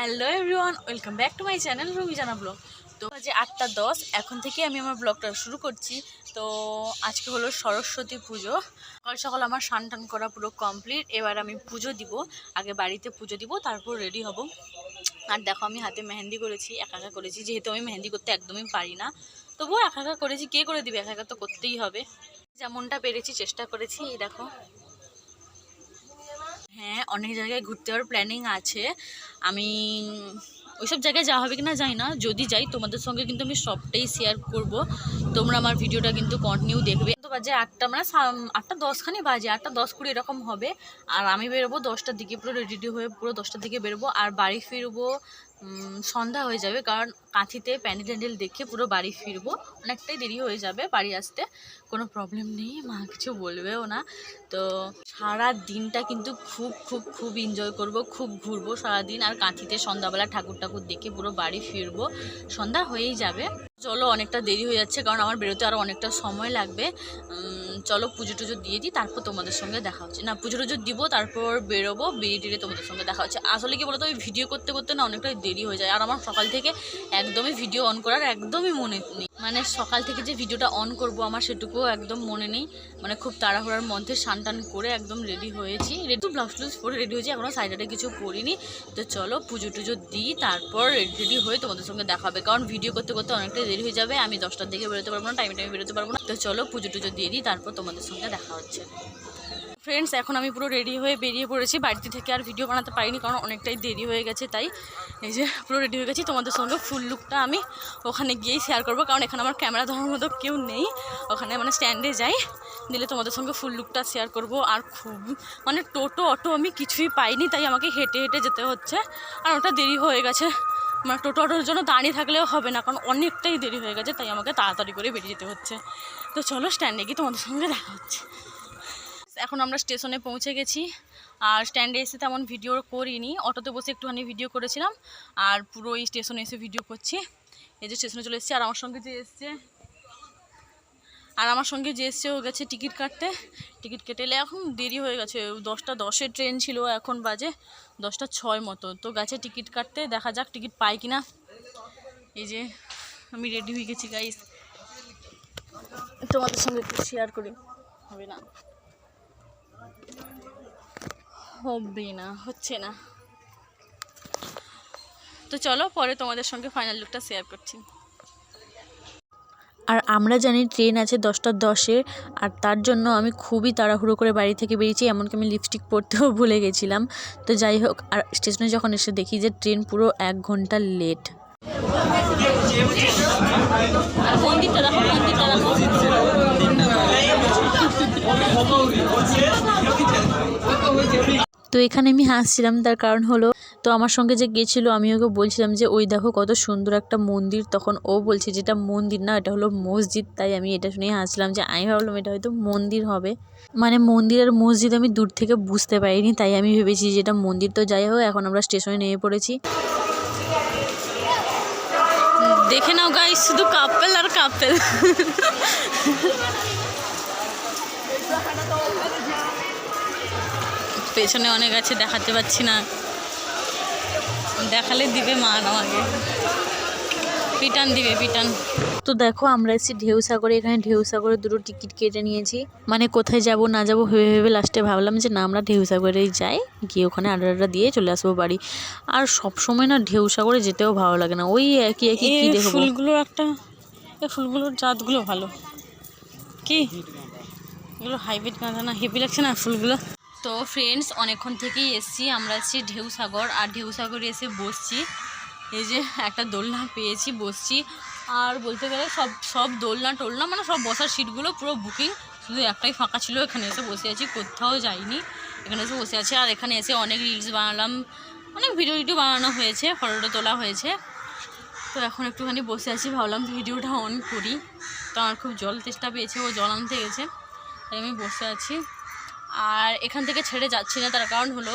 Hello everyone, welcome back to my channel Rumi Jana blog. তো যে আটটা দশ, এখন থেকে আমি আমার ব্লগটা শুরু করছি। তো আজকে হলো সরস্বতী পুজো। সকাল সকাল আমার স্নান টান করা পুরো কমপ্লিট এবার আমি পুজো দিব। আগে বাড়িতে পুজো দিব, তারপর রেডি হব। আর দেখো আমি হাতে মেহেন্দি করেছি, একা একা করেছি। যেহেতু আমি মেহেন্দি করতে একদমই পারি না, তবুও একা একা করেছি। কে করে দিবে? একা একা তো করতেই হবে। যেমনটা পেরেছি, চেষ্টা করেছি, এই দেখো। হ্যাঁ অনেক জায়গায় ঘুরতে যাওয়ার প্ল্যানিং আছে। আমি, ওইসব জায়গায় যাওয়া হবে কি না যাই না। যদি যাই, তোমাদের সঙ্গে কিন্তু আমি সবটাই শেয়ার করব। তোমরা আমার ভিডিওটা কিন্তু কন্টিনিউ দেখবে। তো বাজে? আটটা মানে আটটা দশখানি বাজে। আটটা দশ কুড়ি এরকম হবে। আর আমি বেরোবো দশটার দিকে, পুরো রেডি হয়ে পুরো দশটার দিকে বেরোবো। আর বাড়ি ফিরবো সন্ধ্যা হয়ে যাবে, কারণ কাঁথিতে প্যান্ডেল ট্যান্ডেল দেখে পুরো বাড়ি ফিরবো। অনেকটাই দেরি হয়ে যাবে বাড়ি আসতে, কোনো প্রবলেম নেই, মা কিছু বলবেও না। তো সারা দিনটা কিন্তু খুব খুব খুব এনজয় করব, খুব ঘুরবো সারাদিন। আর কাঁথিতে সন্ধ্যাবেলা ঠাকুর ঠাকুর দেখে পুরো বাড়ি ফিরবো। সন্ধ্যা হয়েই যাবে। চলো, অনেকটা দেরি হয়ে যাচ্ছে, কারণ আমার বেরোতে আরও অনেকটা সময় লাগবে। চলো পুজো টুজো দিয়ে দিই, তারপর তোমাদের সঙ্গে দেখা হচ্ছে। না পুজো টুজো দিব, তারপর বেরোবো বেরিয়ে টেরিয়ে তোমাদের সঙ্গে দেখা হচ্ছে। আসলে কি বলতো, ওই ভিডিও করতে করতে না অনেকটাই দেরি হয়ে যায়। আর আমার সকাল থেকে একদমই ভিডিও অন করার একদমই মনে নেই। মানে সকাল থেকে যে ভিডিওটা অন করব আমার সেটুকুও একদম মনে নেই। মানে খুব তাড়াহুড়ার মধ্যে টান করে একদম রেডি হয়েছি। রেডি ব্লাউজ টুজ পরে রেডি হয়েছি এখনও সাইডে কিছু পরিনি। তো চলো পুজো টুজো দিই, তারপর রেডি হয়ে তোমাদের সঙ্গে দেখা হবে। কারণ ভিডিও করতে করতে অনেকটাই দেরি হয়ে যাবে। আমি দশটার দিকে বেরোতে পারব না টাইমে টাইমে বেরোতে পারব না। তো চলো পুজো টুজো দিয়ে দিই, তারপর তোমাদের সঙ্গে দেখা হচ্ছে। ফ্রেন্ডস এখন আমি পুরো রেডি হয়ে বেরিয়ে পড়েছি। বাড়িতে থেকে আর ভিডিও বানাতে পারিনি, কারণ অনেকটাই দেরি হয়ে গেছে, তাই এই যে পুরো রেডি হয়ে গেছি। তোমাদের সঙ্গে ফুল লুকটা আমি ওখানে গিয়েই শেয়ার করব, কারণ এখানে আমার ক্যামেরা ধরার মতো কেউ নেই। ওখানে মানে স্ট্যান্ডে যাই, দিলে তোমাদের সঙ্গে ফুল লুকটা শেয়ার করব। আর খুব মানে টোটো, অটো আমি কিছুই পাইনি, তাই আমাকে হেঁটে হেঁটে যেতে হচ্ছে। আর ওটা দেরি হয়ে গেছে। মানে টোটো, অটোর জন্য দাঁড়িয়ে থাকলেও হবে না, কারণ অনেকটাই দেরি হয়ে গেছে, তাই আমাকে তাড়াতাড়ি করে বেরিয়ে যেতে হচ্ছে। তো চলো স্ট্যান্ডে গিয়ে তোমাদের সঙ্গে দেখা হচ্ছে। এখন আমরা স্টেশনে পৌঁছে গেছি। আর স্ট্যান্ডে এসে তেমন ভিডিও করিনি, অটোতে বসে একটুখানি ভিডিও করেছিলাম। আর পুরো এই স্টেশনে এসে ভিডিও করছি। এই যে স্টেশনে চলে এসেছি, আর আমার সঙ্গে যে এসছে, আর আমার সঙ্গে যে এসছে, ও গেছে টিকিট কাটতে। টিকিট কেটে এলে এখন দেরি হয়ে গেছে, দশটা দশের ট্রেন ছিল এখন বাজে দশটা ছয় মতো। তো গেছে টিকিট কাটতে, দেখা যাক টিকিট পাই কিনা। এই যে আমি রেডি হয়ে গেছি গাইস তোমাদের সঙ্গে একটু শেয়ার করি, হবে না? হবে না হচ্ছে না। তো চলো পরে তোমাদের সঙ্গে ফাইনাল লুকটা শেয়ার করছি। আর আমরা জানি ট্রেন আছে দশটা দশে আর তার জন্য আমি খুবই তাড়াহুড়ো করে বাড়ি থেকে বেরিয়েছি এমনকি আমি লিপস্টিক পরতেও ভুলে গেছিলাম। তো যাই হোক আর স্টেশনে যখন এসে দেখি যে ট্রেন পুরো এক ঘণ্টা লেট আর মন্দিরটা দেখো মন্দিরটা দেখো। তো এখানে আমি হাসছিলাম, তার কারণ হলো, তো আমার সঙ্গে যে গেছিল আমি ওকে বলছিলাম যে, ওই দেখো কত সুন্দর একটা মন্দির। তখন ও বলছে যেটা মন্দির না, এটা হলো মসজিদ। তাই আমি এটা শুনে হাসছিলাম যে, আমি ভাবলাম এটা হয়তো মন্দির হবে। মানে মন্দির আর মসজিদ আমি দূর থেকে বুঝতে পারিনি, তাই আমি ভেবেছি যে, এটা মন্দির। তো যাই হোক, এখন আমরা স্টেশনে নেমে পড়েছি। দেখে নাও গাই শুধু কাপেল আর কাপেল। পেছনে অনেক আছে দেখাতে পাচ্ছি না। দেখালে দিবে মা আমাকে। পিটান দিবে পিটান। তো দেখো আমরা এসেছি ঢেউ সাগরে এখানে ঢেউ সাগরে দুটো টিকিট কেটে নিয়েছি। মানে কোথায় যাব না যাব ভেবে ভেবে লাস্টে ভাবলাম যে না আমরা ঢেউ সাগরেই যাই। গিয়ে ওখানে আড্ডা আড্ডা দিয়ে চলে আসব বাড়ি। আর সব সময় না ঢেউ সাগরে যেতেও ভালো লাগে না। ওই একই একই কি ফুলগুলোর একটা এই ফুলগুলোর জাতগুলো ভালো। কি? এগুলো হাইব্রিড গাঁদা না হেভি লাগছে না ফুলগুলো? তো ফ্রেন্ডস অনেকক্ষণ থেকেই এসছি। আমরা আছি ঢেউ সাগর আর ঢেউ সাগরে এসে বসছি। এই যে একটা দোলনা পেয়েছি, বসছি। আর বলতে গেলে সব সব দোলনা টোলনা মানে সব বসার সিটগুলো পুরো বুকিং শুধু একটাই ফাঁকা ছিল। এখানে এসে বসে আছি, কোথাও যাইনি। এখানে এসে বসে আছি, আর এখানে এসে অনেক রিলস বানালাম। অনেক ভিডিও টিডিও বানানো হয়েছে ফটোটা তোলা হয়েছে। তো এখন একটুখানি বসে আছি, ভাবলাম ভিডিওটা অন করি। তো আমার খুব জল তেষ্টা পেয়েছে, ও জল আনতে গেছে। তাই আমি বসে আছি। আর এখান থেকে ছেড়ে যাচ্ছি না। তার কারণ হলো,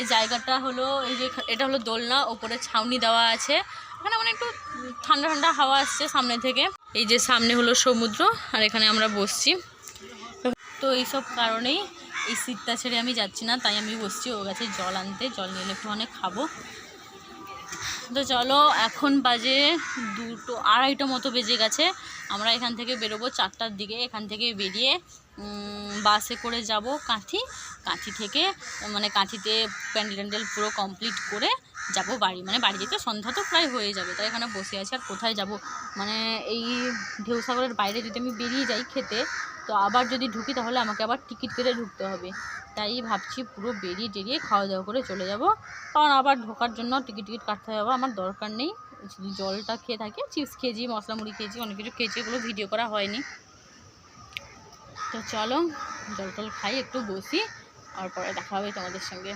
এই জায়গাটা হলো এই যে এটা হলো দোলনা, ওপরে ছাউনি দেওয়া আছে। এখানে মানে একটু ঠান্ডা ঠান্ডা হাওয়া আসছে সামনে থেকে। এই যে সামনে হলো সমুদ্র, আর এখানে আমরা বসছি। তো এইসব কারণেই এই সিটটা ছেড়ে আমি যাচ্ছি না, তাই আমি বসছি ও গাছে জল আনতে। জল নিয়ে একটু অনেক খাব। তো চলো, এখন বাজে দুটো, আড়াইটো মতো বেজে গেছে। আমরা এখান থেকে বেরোবো চারটার দিকে, এখান থেকে বেরিয়ে বাসে করে যাব কাঁথি। কাঁথি থেকে মানে কাঁথিতে প্যান্ডেল ট্যান্ডেল পুরো কমপ্লিট করে যাব বাড়ি। মানে বাড়ি যেতে সন্ধ্যা তো প্রায় হয়ে যাবে, তাই এখানে বসে আছি। আর কোথায় যাব? মানে এই ঢেউসাগরের বাইরে যদি আমি বেরিয়ে যাই খেতে, তো আবার যদি ঢুকি তাহলে আমাকে আবার টিকিট কেটে ঢুকতে হবে। তাই ভাবছি পুরো বেরিয়ে টেরিয়ে খাওয়া দাওয়া করে চলে যাব। কারণ আবার ঢোকার জন্য টিকিট টিকিট কাটতে হবে, আমার দরকার নেই। জলটা খেয়ে থাকি, চিপস খেয়েছি মশলা মুড়ি খেয়েছি, অনেক কিছু খেয়েছি, এগুলো ভিডিও করা হয়নি। তো চলো, জল টল খাই, একটু বসি আর পরে দেখা হবে তোমাদের সঙ্গে।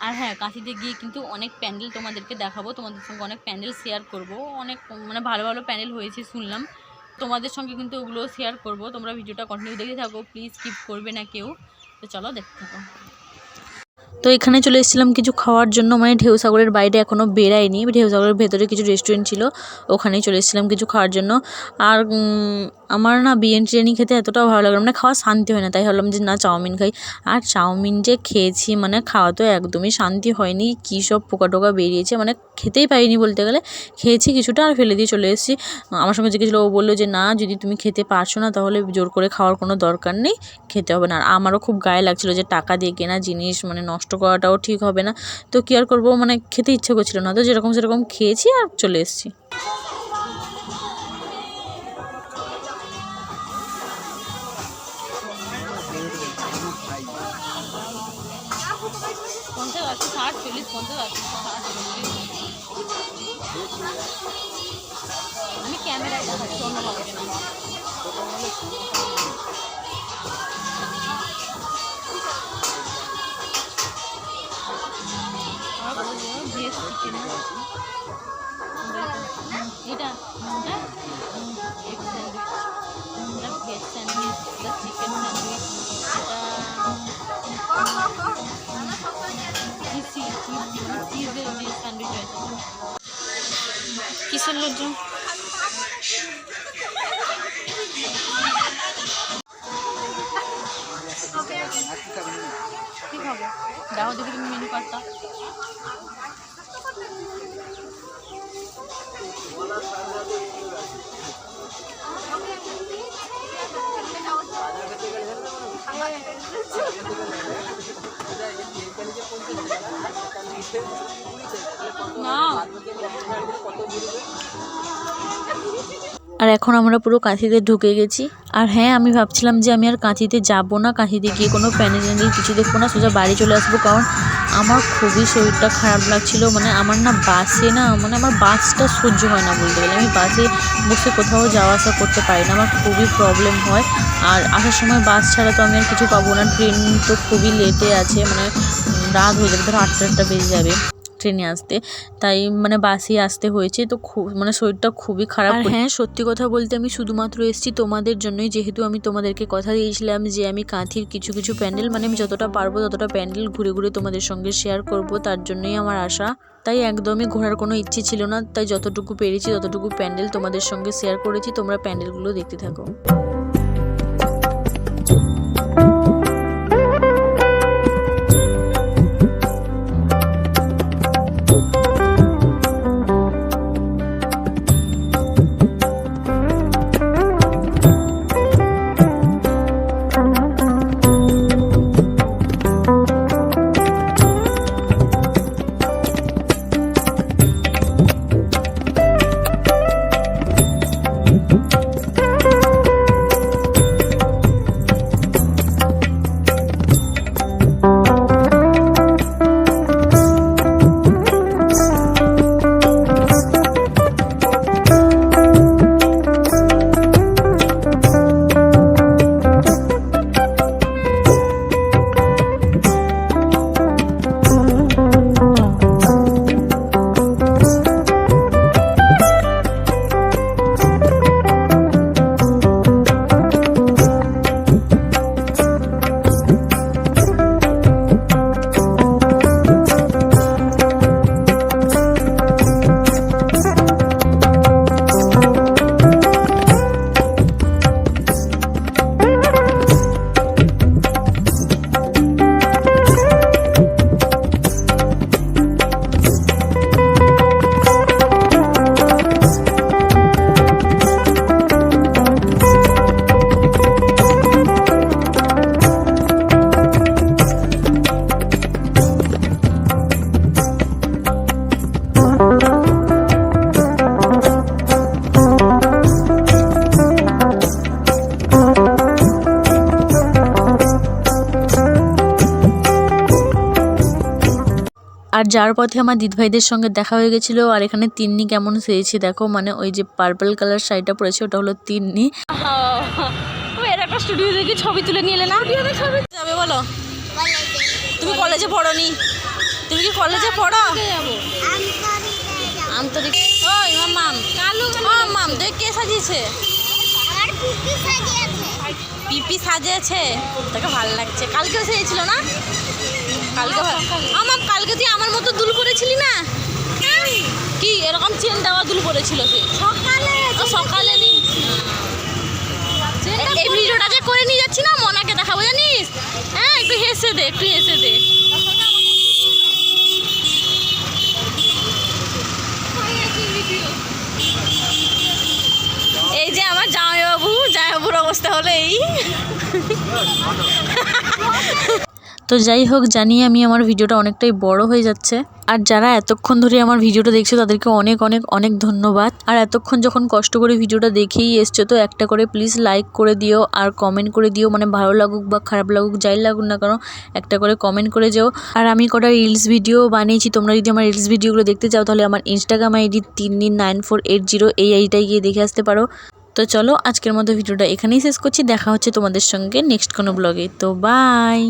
আর হ্যাঁ কাশিতে গিয়ে কিন্তু অনেক প্যান্ডেল তোমাদেরকে দেখাবো। তোমাদের সঙ্গে অনেক প্যান্ডেল শেয়ার করব। অনেক মানে ভালো ভালো প্যান্ডেল হয়েছে শুনলাম। তোমাদের সঙ্গে কিন্তু ওগুলো শেয়ার করব। তোমরা ভিডিওটা কন্টিনিউ দেখে থাকো। প্লিজ স্কিপ করবে না কেউ। তো চলো দেখতে থাকো। তো এখানে চলে এসেছিলাম কিছু খাওয়ার জন্য। মানে ঢেউসাগরের বাইরে এখনও বেরাইনি ঢেউসাগরের ভেতরে কিছু রেস্টুরেন্ট ছিল, ওখানেই চলে এসেছিলাম কিছু খাওয়ার জন্য। আর আমার না বিরিয়ানি টিরিয়ানি খেতে এতটাও ভালো লাগল না। মানে খাওয়া শান্তি হয় না। তাই ভাবলাম যে না, চাউমিন খাই। আর চাউমিন যে খেয়েছি মানে খাওয়া তো একদমই শান্তি হয়নি। কী সব পোকা টোকা বেরিয়েছে। মানে খেতেই পাইনি বলতে গেলে। খেয়েছি কিছুটা আর ফেলে দিয়ে চলে এসেছি। আমার সঙ্গে জিজ্ঞেস ও বলল যে, না, যদি তুমি খেতে পারছ না, তাহলে জোর করে খাওয়ার কোনো দরকার নেই। খেতে হবে না। আর আমারও খুব গায়ে লাগছিল যে টাকা দিয়ে কেনা জিনিস মানে নষ্ট করাটাও ঠিক হবে না। তো কী আর করব? মানে খেতে ইচ্ছে করছিল না। তো যেরকম সেরকম খেয়েছি আর চলে এসেছি। আমি ক্যামেরায় দেখাচ্ছি, অন্য এটা এগ স্যান্ডউইচ এটা? ভেজ স্যান্ডউইচ এটা চিকেন স্যান্ডউইচ এটা চিজি চিজি চিজের যে স্যান্ডউইচ আছে কিসের লজ্জা? কি খাব? দেখো দেখি তুমি মেনু কার্ডটা আর এখন আমরা পুরো কাঁথিতে ঢুকে গেছি। আর হ্যাঁ আমি ভাবছিলাম যে আমি আর কাঁথিতে যাব না, কাঁথিতে গিয়ে কোনো প্যানেল কিছু দেখব না, সোজা বাড়ি চলে আসব, কারণ আমার খুবই শরীরটা খারাপ লাগছিল মানে আমার না বাসে না মানে আমার বাসটা সহ্য হয় না বলতে গেলে। আমি বাসে বসে কোথাও যাওয়া আসা করতে পারি না, আমার খুবই প্রবলেম হয়। আর আসার সময় বাস ছাড়া তো আমি আর কিছু পাবো না ট্রেন তো খুবই লেটে আছে মানে রাত হয়ে যাবে, ধরো আটটা আটটা বেজে যাবে। ট্রেনে আসতে। তাই মানে বাসে আসতে হয়েছে। তো খুব মানে শরীরটা খুবই খারাপ আর হ্যাঁ সত্যি কথা বলতে আমি শুধুমাত্র এসেছি তোমাদের জন্যই। যেহেতু আমি তোমাদেরকে কথা দিয়েছিলাম যে আমি কাঁথির কিছু কিছু প্যান্ডেল মানে আমি যতটা পারব ততটা প্যান্ডেল ঘুরে ঘুরে তোমাদের সঙ্গে শেয়ার করব। তার জন্যই আমার আশা। তাই একদমই ঘোরার কোনো ইচ্ছে ছিল না। তাই যতটুকু পেরেছি ততটুকু প্যান্ডেল তোমাদের সঙ্গে শেয়ার করেছি। তোমরা প্যান্ডেলগুলো দেখতে থাকো। যার পথে আমার দিদিভাইদের সঙ্গে দেখা হয়ে গেছিল আর এখানে তিন্নি কেমন সেয়েছে দেখো মানে ওই যে পার্পল কালার শাড়িটা পরেছে ওটা হলো তিন্নি। এর একটা স্টুডিও দেখি ছবি তুলে নিয়ে এলে না? ছবি যাবে বলো। তুমি কলেজে পড়ো নি তুমি কি কলেজে পড়ো? আন্তরিক। ওই মাম কালু ও মাম দেখ কে সাজিয়েছে। পিপি সাজিয়েছে? তাকে ভালো লাগছে। কালকেও সেজেছিল না? কালকে আমার কালকে তুই আমার মতো দুল পরেছিলি না? কি এরকম চেন দেওয়া দুল পরেছিল সে সকালে সকালে নি। এই ভিডিওটা যে করে নিয়ে যাচ্ছি না মনাকে দেখাবো জানিস? হ্যাঁ একটু হেসে দে একটু হেসে দে। এই যে আমার জামাইবাবু জামাইবাবুর অবস্থা হলো এই। তো যাই হোক জানি আমি আমার ভিডিওটা অনেকটাই বড় হয়ে যাচ্ছে। আর যারা এতক্ষণ ধরে আমার ভিডিওটা দেখছ, তাদেরকে অনেক অনেক অনেক ধন্যবাদ। আর এতক্ষণ যখন কষ্ট করে ভিডিওটা দেখেই এসছো, তো একটা করে প্লিজ লাইক করে দিও, আর কমেন্ট করে দিও। মানে ভালো লাগুক বা খারাপ লাগুক, যাই লাগুক না কেন, একটা করে কমেন্ট করে যেও। আর আমি কটা রিলস ভিডিও বানিয়েছি, তোমরা যদি আমার রিলস ভিডিওগুলো দেখতে চাও, তাহলে আমার ইনস্টাগ্রাম আইডি তিন দিন নাইন ফোর এইট জিরো এই আইডিটায় গিয়ে দেখে আসতে পারো। তো চলো, আজকের মতো ভিডিওটা এখানেই শেষ করছি। দেখা হচ্ছে তোমাদের সঙ্গে নেক্সট কোনো ব্লগে তো বাই